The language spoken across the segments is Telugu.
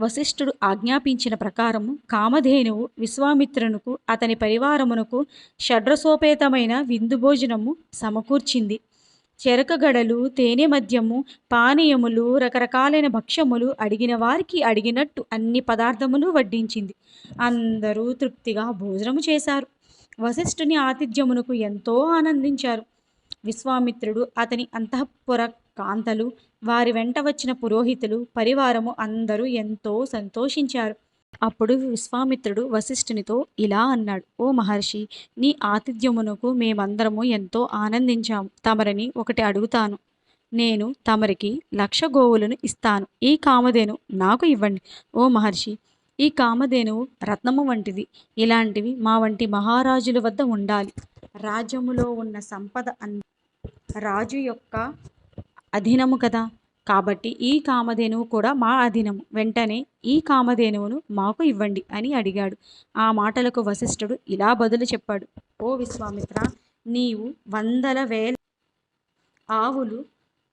వశిష్ఠుడు ఆజ్ఞాపించిన ప్రకారము కామధేనువు విశ్వామిత్రునకు అతని పరివారమునకు షడ్రసోపేతమైన విందు భోజనము సమకూర్చింది. చెరకగడలు తేనె మద్యము పానీయములు రకరకాలైన భక్ష్యములు అడిగిన వారికి అడిగినట్టు అన్ని పదార్థములు వడ్డించింది. అందరూ తృప్తిగా భోజనము చేశారు. వశిష్ఠుని ఆతిథ్యమునకు ఎంతో ఆనందించారు. విశ్వామిత్రుడు అతని అంతఃపుర కాంతలు వారి వెంట వచ్చిన పురోహితులు పరివారము అందరూ ఎంతో సంతోషించారు. అప్పుడు విశ్వామిత్రుడు వశిష్ఠునితో ఇలా అన్నాడు ఓ మహర్షి నీ ఆతిథ్యమునకు మేమందరము ఎంతో ఆనందించాము తమరిని ఒకటి అడుగుతాను. నేను తమరికి లక్ష గోవులను ఇస్తాను. ఈ కామధేను నాకు ఇవ్వండి. ఓ మహర్షి ఈ కామధేనువు రత్నము వంటిది. ఇలాంటివి మా వంటి మహారాజుల వద్ద ఉండాలి. రాజ్యములో ఉన్న సంపద అన్ రాజు యొక్క అధీనము కదా. కాబట్టి ఈ కామధేనువు కూడా మా అధీనము. వెంటనే ఈ కామధేనువును మాకు ఇవ్వండి అని అడిగాడు. ఆ మాటలకు వశిష్ఠుడు ఇలా బదులు చెప్పాడు. ఓ విశ్వామిత్ర నీవు వందల వేల ఆవులు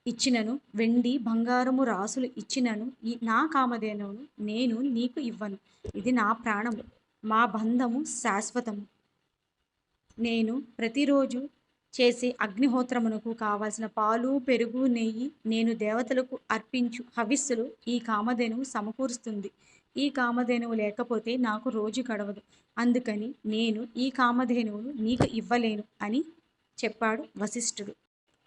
ఇచ్చినను వెండి బంగారము రాసులు ఇచ్చినను ఈ నా కామధేనువును నేను నీకు ఇవ్వను. ఇది నా ప్రాణము మా బంధము శాశ్వతము. నేను ప్రతిరోజు చేసే అగ్నిహోత్రమునకు కావలసిన పాలు పెరుగు నెయ్యి నేను దేవతలకు అర్పించు హవిస్సులు ఈ కామధేనువు సమకూరుస్తుంది. ఈ కామధేనువు లేకపోతే నాకు రోజు గడవదు. అందుకని నేను ఈ కామధేనువును నీకు ఇవ్వలేను అని చెప్పాడు వశిష్ఠుడు.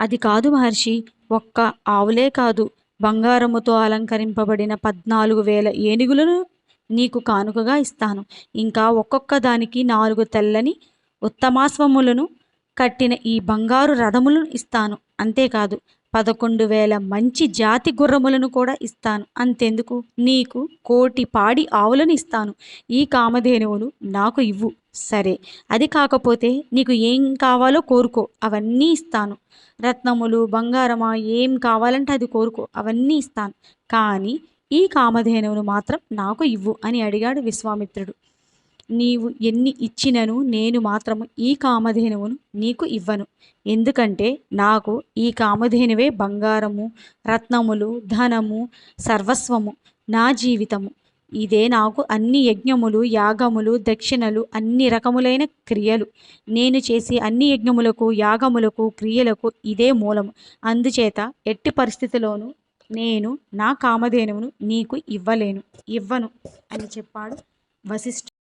అది కాదు మహర్షి ఒక్క ఆవులే కాదు. బంగారముతో అలంకరింపబడిన పద్నాలుగు వేల ఏనుగులను నీకు కానుకగా ఇస్తాను. ఇంకా ఒక్కొక్క దానికి నాలుగు తెల్లని ఉత్తమాశ్వములను కట్టిన ఈ బంగారు రథములను ఇస్తాను. అంతేకాదు పదకొండు వేల మంచి జాతి గుర్రములను కూడా ఇస్తాను. అంతెందుకు? నీకు కోటి పాడి ఆవులను ఇస్తాను. ఈ కామధేనువులు నాకు ఇవ్వు. సరే అది కాకపోతే నీకు ఏం కావాలో కోరుకో. అవన్నీ ఇస్తాను. రత్నములు బంగారమా ఏం కావాలంటే అది కోరుకో. అవన్నీ ఇస్తాను. కానీ ఈ కామధేనువును మాత్రం నాకు ఇవ్వు అని అడిగాడు విశ్వామిత్రుడు. నీవు ఎన్ని ఇచ్చినను నేను మాత్రము ఈ కామధేనువును నీకు ఇవ్వను. ఎందుకంటే నాకు ఈ కామధేనువే బంగారము రత్నములు ధనము సర్వస్వము నా జీవితము. ఇదే నాకు అన్ని యజ్ఞములు యాగములు దక్షిణలు అన్ని రకములైన క్రియలు. నేను చేసే అన్ని యజ్ఞములకు యాగములకు క్రియలకు ఇదే మూలము. అందుచేత ఎట్టి పరిస్థితిలోనూ నేను నా కామధేనువును నీకు ఇవ్వలేను ఇవ్వను అని చెప్పాడు వశిష్ఠ